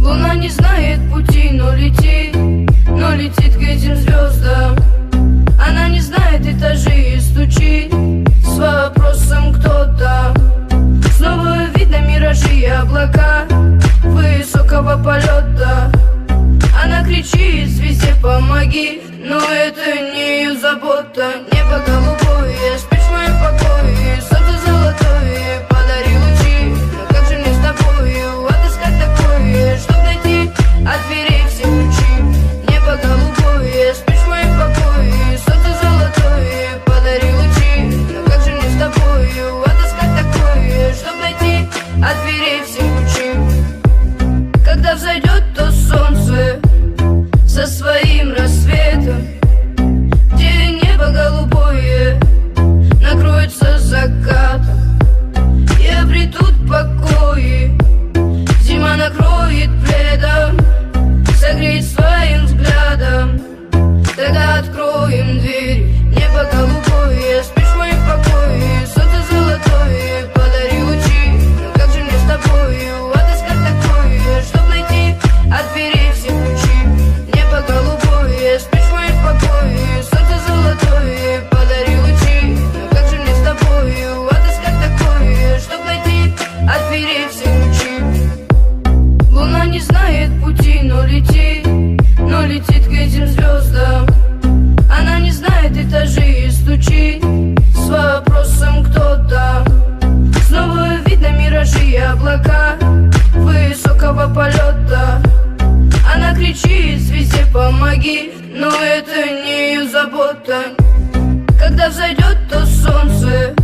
Луна не знает пути, но летит, но летит к этим звездам. Она не знает этажей. помоги Но это не ее забота. Небо голубое, спишь в моем покое. Солнце золотое, подари лучи. Но как же мне с тобою отыскать такое Чтоб найти от дверей все ключи. Небо голубое, спишь в моем покое. Солнце золотое, подари лучи. Но как же мне с тобою отыскать такое Чтоб найти от дверей все ключи. Когда взойдет то солнце со своим разумом Doctor. облака высокого полета. Она кричит звезде помоги, но это не ее забота Когда взойдет то солнце